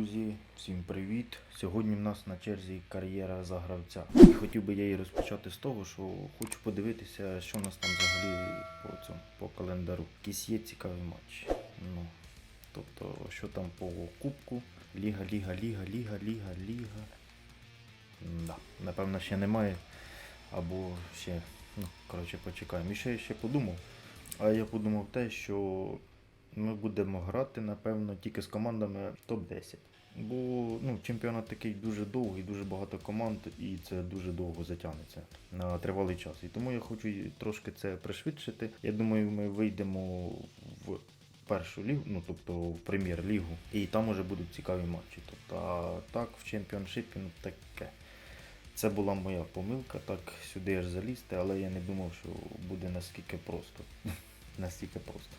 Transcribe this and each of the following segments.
Друзі, всім привіт! Сьогодні в нас на черзі кар'єра за гравця. І хотів би я її розпочати з того, що хочу подивитися, що в нас там взагалі по цьому по календару. Якісь є цікаві матчі. Ну, тобто, що там по кубку, Ліга, Ліга, Ліга, Ліга, Ліга, Ліга. Да, напевно, ще немає. Або ще, ну, коротше, почекаємо. І ще ще подумав. А я подумав те, що ми будемо грати, напевно, тільки з командами топ-10. Бо ну, чемпіонат такий дуже довгий, дуже багато команд, і це дуже довго затягнеться на тривалий час. І тому я хочу трошки це пришвидшити. Я думаю, ми вийдемо в першу лігу, ну тобто в прем'єр-лігу, і там уже будуть цікаві матчі. Тобто, а так, в чемпіоншипі, ну таке. Це була моя помилка, так сюди аж залізти, але я не думав, що буде наскільки просто. Настільки просто.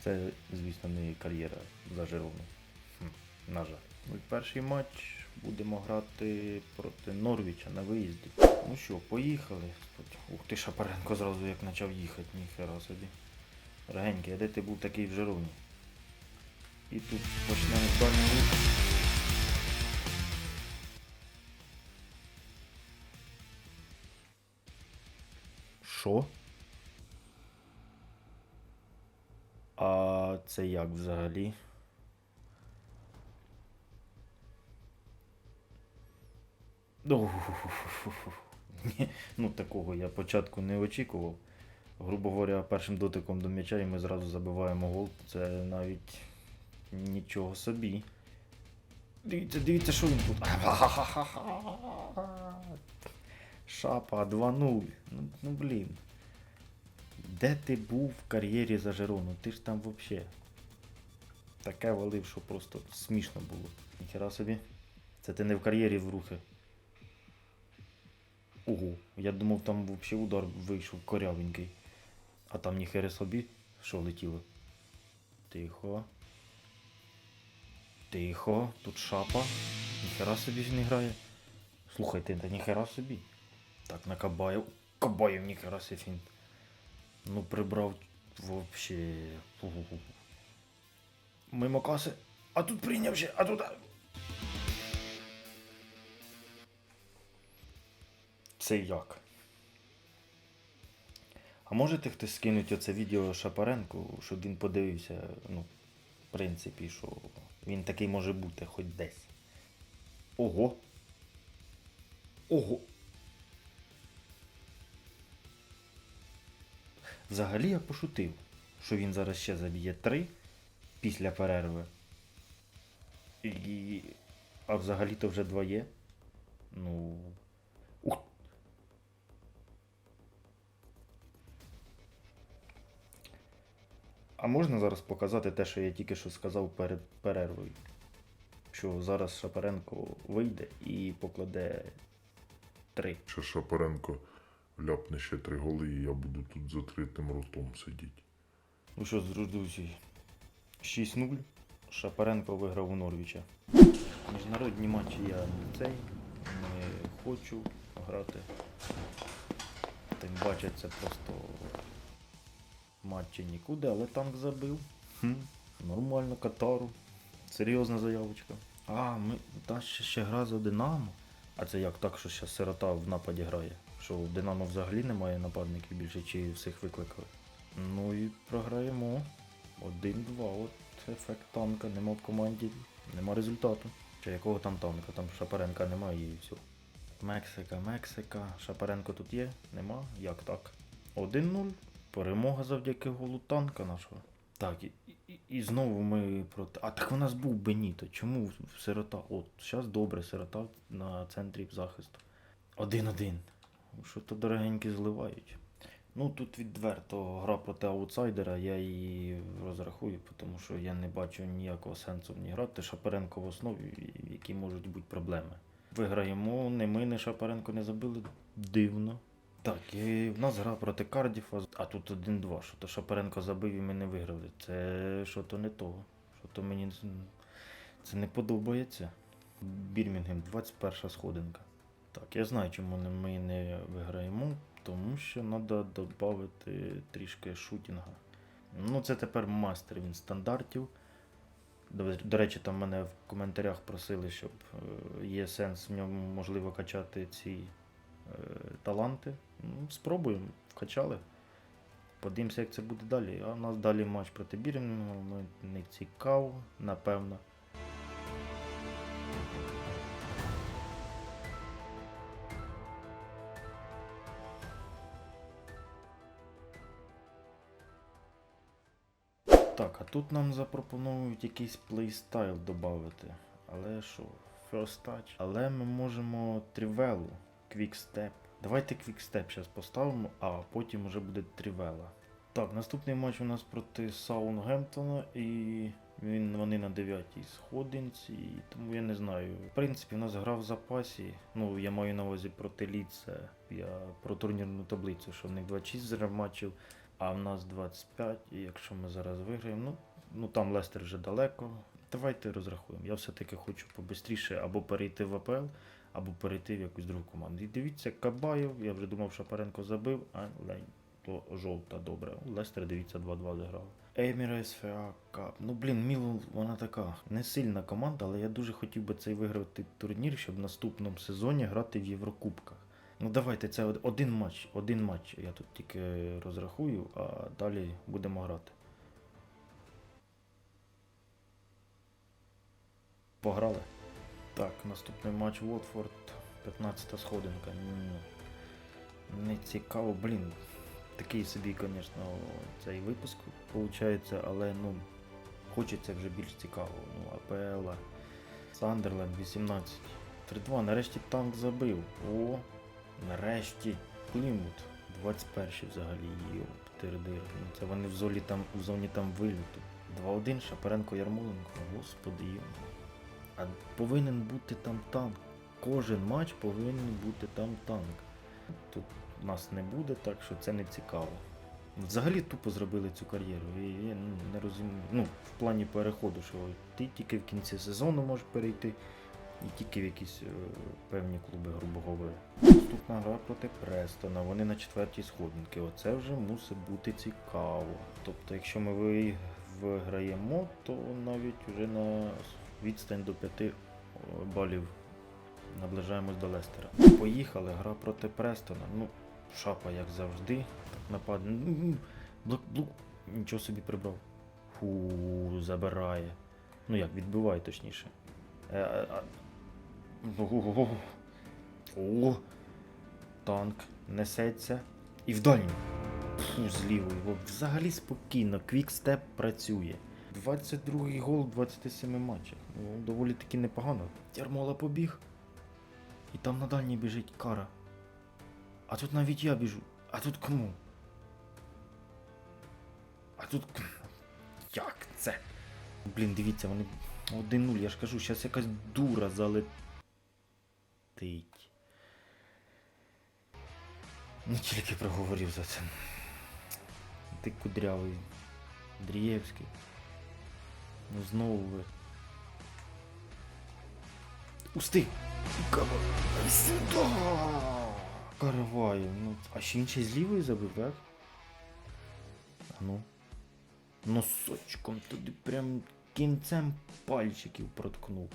Це, звісно, не кар'єра за. Хм, на жаль. Перший матч будемо грати проти Норвіча на виїзді. Ну що, поїхали. Ух ти, Шапаренко зразу як почав їхати, ніхера собі. Регенький, а де ти був такий в Жироні? І тут почнемо з дальнього руху. Що? А це як взагалі? Ну, ну такого я початку не очікував. Грубо говоря, першим дотиком до м'яча і ми зразу забиваємо гол. Це навіть нічого собі. Дивіться, дивіться, що він тут. Шапа 2-0. Ну, ну блін. Де ти був в кар'єрі за Жирону? Ти ж там взагалі. Таке валив, що просто смішно було. Ніхера собі. Це ти не в кар'єрі в рухи. Ого, я думав, там взагалі удар вийшов корявенький. А там ніхери собі, що летіло. Тихо. Тихо, тут шапа. Ніхера собі ж не грає. Слухайте, та ніхера собі. Так, на Кабаєв. Кабаєв ніхера собі фінт. Ну, прибрав вообще. Фу-фу-фу. Мимо каси. А тут прийняв ще, а тут. Це як? А можете хтось скинути оце відео Шапаренку, щоб він подивився, ну, в принципі, що він такий може бути хоч десь. Ого. Ого. Взагалі я пошутив, що він зараз ще заб'є три після перерви. І... А взагалі-то вже два є. Ну. А можна зараз показати те, що я тільки що сказав перед перервою? Що зараз Шапаренко вийде і покладе три. Ще Шапаренко ляпне ще три голи, і я буду тут з закритим ротом сидіти. Ну що, друзі, 6-0. Шапаренко виграв у Норвіча. Міжнародні матчі я не цей не хочу грати. Тим це просто матчі нікуди, але танк забив. Хм, нормально, Катару. Серйозна заявочка. А, ми та ще, ще гра за Динамо. А це як так, що ще сирота в нападі грає? Що в Динамо взагалі немає нападників більше, чи всіх викликали? Ну і програємо. 1-2. От ефект танка, нема в команді, нема результату. Чи якого там танка? Там Шапаренка немає і все. Мексика, Мексика. Шапаренко тут є? Нема? Як так? 1-0. Перемога завдяки голу танка нашого. Так, і, і, і знову ми проти. А так у нас був Беніто. Чому сирота? От, зараз добре, сирота на центрі захисту. 1-1. Що то дорогенькі зливають. Ну тут відверто гра проти аутсайдера, я її розрахую, тому що я не бачу ніякого сенсу в ній грати. Шапаренко в основі, в якій можуть бути проблеми. Виграємо, не ми, не Шапаренко не забили. Дивно. Так, і в нас гра проти Кардіфа, а тут 1-2. Що то Шапаренко забив і ми не виграли. Це що то не того. Що то мені це не подобається. Бірмінгем, 21 сходинка. Так, я знаю, чому ми не виграємо, тому що треба додати трішки шутінга. Ну, це тепер мастер він стандартів. До, до речі, там мене в коментарях просили, щоб е, є сенс в ньому можливо качати ці таланти. Ну, спробуємо, вкачали. Подивимося, як це буде далі. А у нас далі матч проти Бірмінгема, ну, не цікаво, напевно. Так, а тут нам запропонують якийсь плейстайл додати. Але що, first touch. Але ми можемо трівелу, квікстеп. Давайте квікстеп зараз поставимо, а потім вже буде трівела. Так, наступний матч у нас проти Саунгемптона і він, вони на 9 сходинці, і тому я не знаю. В принципі, у нас гра в запасі. Ну, я маю на увазі проти Ліца. Я про турнірну таблицю, що в них 26 зараз матчів, а в нас 25. І якщо ми зараз виграємо, ну, ну там Лестер вже далеко. Давайте розрахуємо. Я все-таки хочу побистріше або перейти в АПЛ, або перейти в якусь другу команду. І дивіться, Кабаєв, я вже думав, Шапаренко забив, а лень. То жовта, добре. Лестер, дивіться, 2-2 зіграв. Емірес ФА Кап. Ну блін, Мілан, вона така не сильна команда, але я дуже хотів би цей виграти турнір, щоб в наступному сезоні грати в Єврокубках. Ну давайте, це один матч, один матч. Я тут тільки розрахую, а далі будемо грати. Пограли. Так, наступний матч Уотфорд, 15 сходинка. Не цікаво, блін. Такий собі, звісно, цей випуск виходить, але ну, хочеться вже більш цікаво. Ну, АПЛ, Сандерленд 18. 3-2, нарешті танк забив. О, нарешті. Плімут. 21 взагалі тирдир. Ну, це вони в зоні там, в зоні там виліту. 2-1, Шапаренко Ярмоленко. Господи. А повинен бути там танк. Кожен матч повинен бути там танк. Тут нас не буде, так що це не цікаво. Взагалі тупо зробили цю кар'єру. І я ну, не розумію. Ну, в плані переходу, що ти тільки в кінці сезону можеш перейти, і тільки в якісь е, певні клуби, грубо говоря. Наступна гра проти Престона. Вони на четвертій сходинки. Оце вже мусить бути цікаво. Тобто, якщо ми виграємо, то навіть вже на відстань до 5 балів наближаємось до Лестера. Поїхали, гра проти Престона. Ну, шапа, як завжди. Так напад. Ну, Блок, блок. Нічого собі прибрав. Фу, забирає. Ну як, відбиває точніше. Е, а, а... О, танк несеться. І в дальню. Фу, з лівої. Взагалі спокійно. Квікстеп працює. 22-й гол в 27 матчах. Ну, доволі таки непогано. Ярмола побіг. І там на дальній біжить кара. А тут навіть я біжу. А тут кому? А тут. Як це? Блін, дивіться, вони 1-0, я ж кажу, зараз якась дура залетить. Не тільки проговорив за це. Ти кудрявий. Дрієвський. Ну знову ви. Устиг! Сюда! Караваєв, ну. А ще ще з лівої забив, так? А ну. Носочком туди прям кінцем пальчиків проткнув.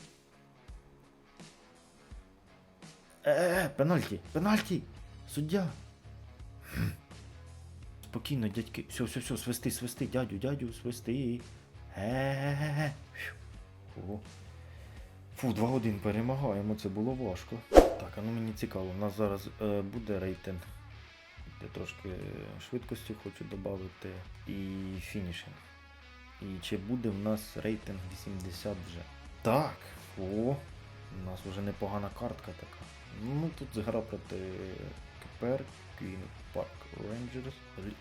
Е, пенальті, пенальті! Суддя! Спокійно, дядьки. Все, все, все, свисти, свисти, дядю, дядю, свисти. Е-е-е. Фу, 2-1 перемагаємо, це було важко. Так, а ну мені цікаво, у нас зараз е, буде рейтинг. Я трошки швидкості хочу додати і фінішинг. І чи буде в нас рейтинг 80 вже? Так, о, у нас вже непогана картка така. Ну тут гра проти КПР, Queen Park Rangers.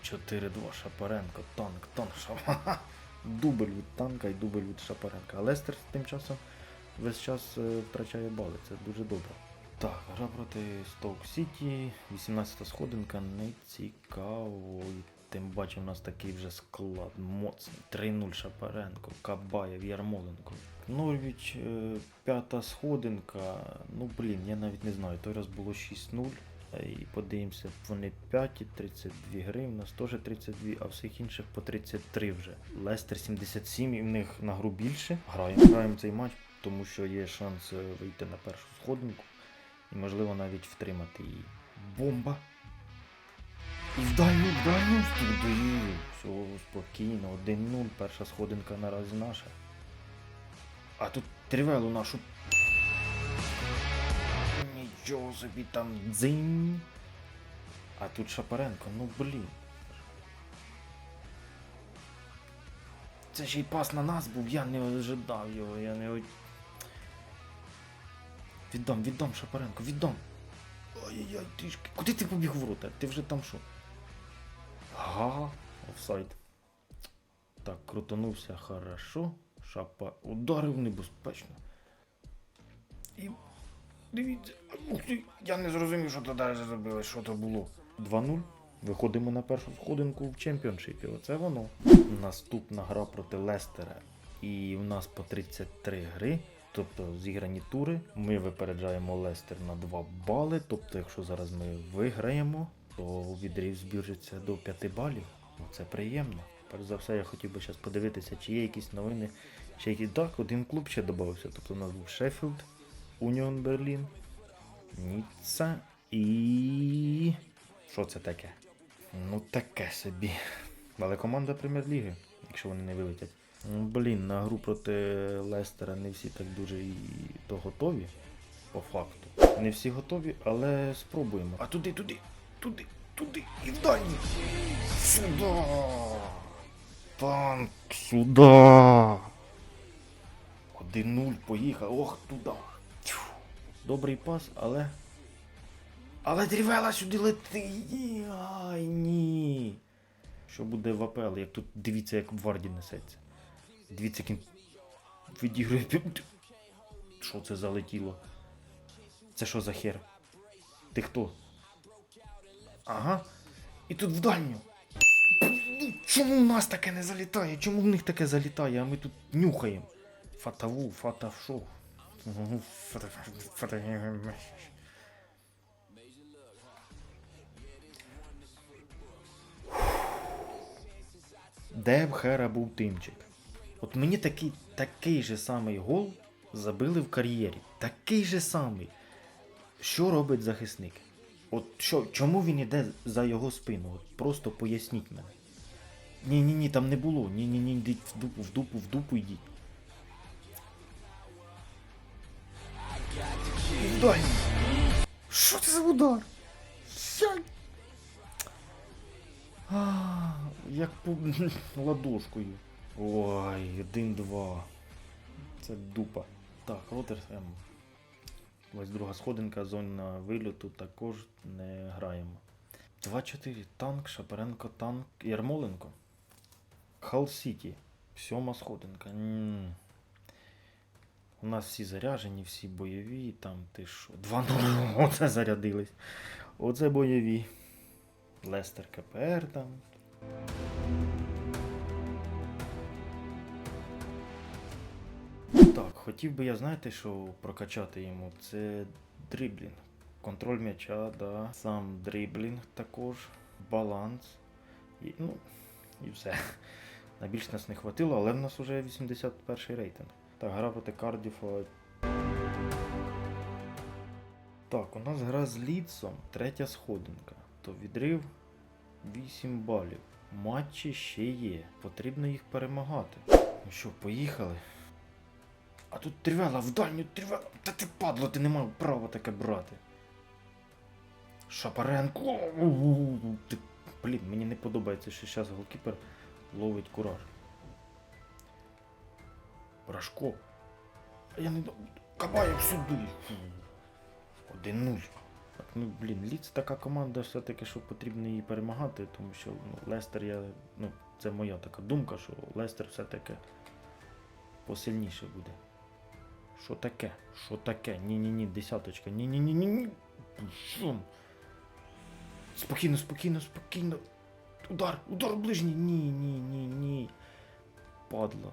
4-2 Шапаренко, танк, танк, Шапаренко. Дубль від танка і дубль від Шапаренка. А Лестер тим часом весь час е, втрачає бали, це дуже добре. Так, гра проти Стоук Сіті, 18 сходинка, не цікаво. Тим бачимо, у нас такий вже склад моцний. 3-0 Шапаренко, Кабаєв, Ярмоленко. Норвіч, е, п'ята сходинка. Ну блін, я навіть не знаю. Той раз було 6-0. Е, І подивимося, вони 5, 32 гри, у нас теж 32, а всіх інших по 33 вже. Лестер 77, і в них на гру більше. Граємо, граємо цей матч, тому що є шанс е, вийти на першу сходинку і, можливо, навіть втримати її. Бомба! І в дальню, в. Все спокійно, 1-0, перша сходинка наразі наша. А тут тривелу нашу. Нічого собі там дзинь. А тут Шапаренко, ну блін. Це ж і пас на нас був, я не ожидав його, я не. Віддам, віддам Шапаренко, віддам. Ай-яй-яй, трішки. Куди ти побіг ворота? Ти вже там що? Ага, офсайд. Так, крутанувся хорошо. Шапа ударив небезпечно. І дивіться, ух ти, я не зрозумів, що то далі зробили, що то було. 2-0. Виходимо на першу сходинку в чемпіоншипі. Оце воно. Наступна гра проти Лестера. І в нас по 33 гри. Тобто зіграні тури. Ми випереджаємо Лестер на 2 бали. Тобто, якщо зараз ми виграємо, то відрив збільшиться до 5 балів. Ну, Це приємно. Перш за все, я хотів би зараз подивитися, чи є якісь новини, чи якісь. Так, один клуб ще додався. Тобто у нас був Шеффілд, Уніон Берлін, Ніцца і. Що це таке? Ну таке собі. Але команда прем'єр-ліги, якщо вони не вилетять. Блін, на гру проти Лестера не всі так дуже і то готові, по факту. Не всі готові, але спробуємо. А туди, туди, туди, туди і в дальній. Сюда. Танк, сюда. 1-0 поїхав. Ох, туди. Добрий пас, але. Але дрівела сюди летить. Ай, ні. Що буде в АПЛ, як тут дивіться, як Варді несеться. Дивіться, як він відігрує. Що це залетіло? Це що за хер? Ти хто? Ага. І тут в дальню. Ну, Чому в нас таке не залітає? Чому в них таке залітає, а ми тут нюхаємо? Фатаву, фатавшо. Де б Хера був тимчик? От мені такий, такий же самий гол забили в кар'єрі. Такий же самий. Що робить захисник? От що, чому він іде за його спину? От просто поясніть мене. Ні, ні, там не було. Ні, ні, ні, йдіть в дупу, в дупу, в дупу йдіть. Дай! Що це за удар? Як? А, Як по ладошкою. Ой, один-два. Це дупа. Так, Роттерхем. Ось друга сходинка, зона вильоту також не граємо. 2-4. Танк, Шапаренко, танк. Ярмоленко. Хал Сіті. Сьома сходинка. м У нас всі заряжені, всі бойові, там ти що. 2-0. Оце зарядились. Оце бойові. Лестер КПР там. Так, хотів би я, знаєте, що прокачати йому. Це дриблінг. Контроль м'яча, да. Сам дриблінг також. Баланс. І, ну, і все. На нас не хватило, але в нас вже 81 рейтинг. Так, гра проти Кардіфа. Так, у нас гра з Лідсом, третя сходинка. То відрив 8 балів. Матчі ще є. Потрібно їх перемагати. Ну що, поїхали? А тут тривела в дальню тривела. Та ти падло, ти не мав права таке брати. Шапаренко. Блін, мені не подобається, що зараз голкіпер ловить кураж. Брашко. А я не Кабаєв сюди. 1-0. Так, ну блін, Ліц така команда все-таки, що потрібно її перемагати, тому що ну, Лестер, я, ну, це моя така думка, що Лестер все-таки посильніше буде. Що таке? Що таке? Ні-ні-ні, десяточка. Ні-ні-ні-ні. Що? Спокійно, спокійно, спокійно. Удар, удар ближній. Ні, ні, ні, ні. Падла.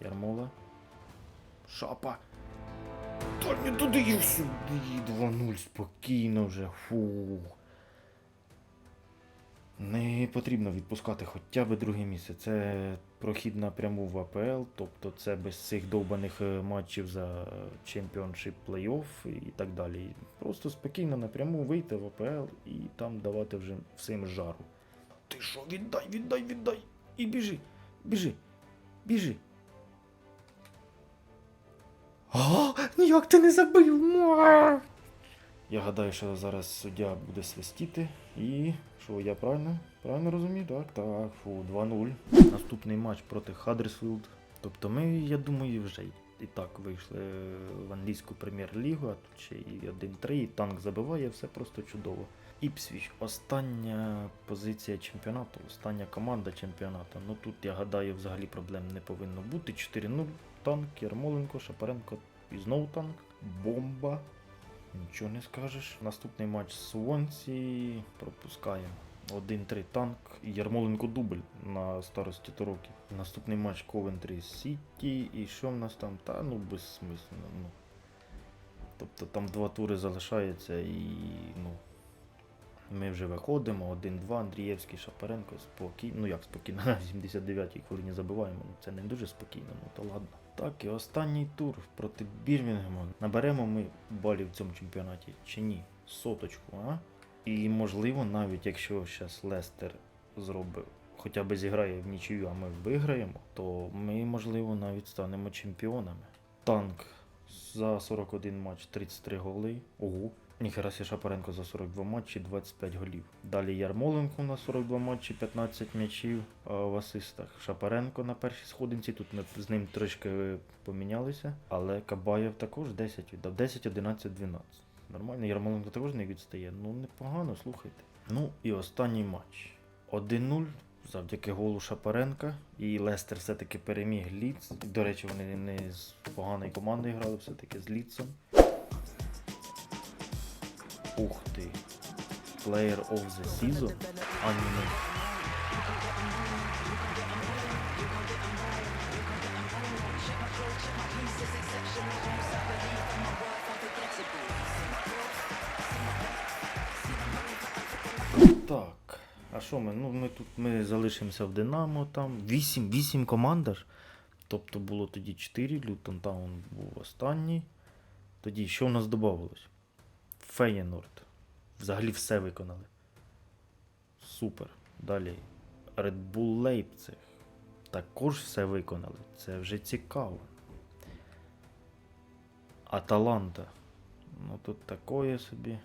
Ярмола. Шапа. Та не туди і сюди. 2-0 спокійно вже. Фу. Не потрібно відпускати хоча б друге місце. Це прохід напряму в АПЛ, тобто це без цих довбаних е, матчів за чемпіоншип плей-офф і так далі. Просто спокійно напряму вийти в АПЛ і там давати вже всім жару. Ти що, віддай, віддай, віддай! І біжи, біжи, біжи. А, ніяк ти не забив! Я гадаю, що зараз суддя буде свистіти і. Що, я правильно? Правильно розумію? Так, так, фу, 2-0. Наступний матч проти Хаддерсфілд. Тобто ми, я думаю, вже і так вийшли в англійську прем'єр-лігу, а тут ще і 1-3, і танк забиває, все просто чудово. Іпсвіч, остання позиція чемпіонату, остання команда чемпіонату. Ну тут, я гадаю, взагалі проблем не повинно бути. 4-0, танк, Ярмоленко, Шапаренко і знову танк. Бомба. Нічого не скажеш. Наступний матч з Суонсі пропускаємо. 1-3 танк Ярмоленко дубль на старості то. Наступний матч Ковентрі Сіті. І що в нас там? Та ну безсмислено. Ну. Тобто там два тури залишається і ну. Ми вже виходимо, 1-2, Андрієвський, Шапаренко, спокійно. Ну як спокійно, на 79-й хвилині забиваємо. Ну це не дуже спокійно, ну то ладно. Так, і останній тур проти Бірмінгема. Наберемо ми балів в цьому чемпіонаті чи ні? Соточку, а? І можливо, навіть якщо зараз Лестер зробить, хоча б зіграє в нічию, а ми виграємо, то ми, можливо, навіть станемо чемпіонами. Танк за 41 матч 33 голи. Ого. Ніхера Сі Шапаренко за 42 матчі 25 голів. Далі Ярмоленко на 42 матчі 15 м'ячів в асистах. Шапаренко на першій сходинці. Тут ми з ним трішки помінялися. Але Кабаєв також 10 віддав. 10, 11, 12. Нормально, Ярмоленко також не відстає. Ну непогано, слухайте. Ну і останній матч. 1-0 завдяки голу Шапаренка. І Лестер все-таки переміг Ліц. До речі, вони не з поганою командою грали, все-таки з Ліцем. Ух ти. Player of the Season. Аніме. Так. А що ми? Ну, ми тут ми залишимося в Динамо там. 8, 8 команд. Тобто було тоді 4, Лютон Таун був останній. Тоді що в нас додавалось? Феєнорд. Взагалі все виконали. Супер. Далі. Red Bull Leipzig. Також все виконали. Це вже цікаво. Аталанта. Ну тут такое собі.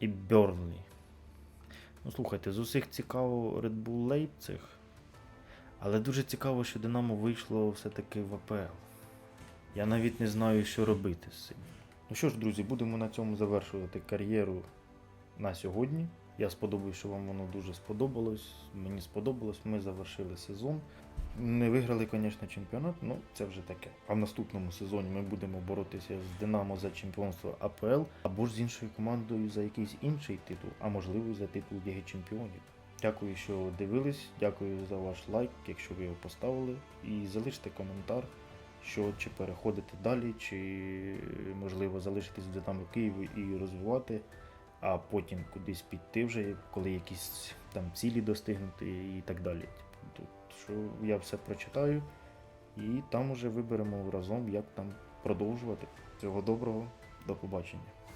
І Берлі. Ну слухайте, з усіх цікаво Red Bull Leipzig. Але дуже цікаво, що Динамо вийшло все-таки в АПЛ. Я навіть не знаю, що робити з цим. Ну що ж, друзі, будемо на цьому завершувати кар'єру на сьогодні. Я сподобаюся, що вам воно дуже сподобалось. Мені сподобалось, ми завершили сезон. Не виграли, звісно, чемпіонат, ну це вже таке. А в наступному сезоні ми будемо боротися з Динамо за чемпіонство АПЛ або ж з іншою командою за якийсь інший титул, а можливо за титул Ліги Чемпіонів. Дякую, що дивились. Дякую за ваш лайк, якщо ви його поставили. І залиште коментар, що чи переходити далі, чи можливо залишитись в Києві і розвивати, а потім кудись піти вже, коли якісь там цілі достигнути і так далі. Тут що я все прочитаю, і там уже виберемо разом, як там продовжувати. Всього доброго, до побачення.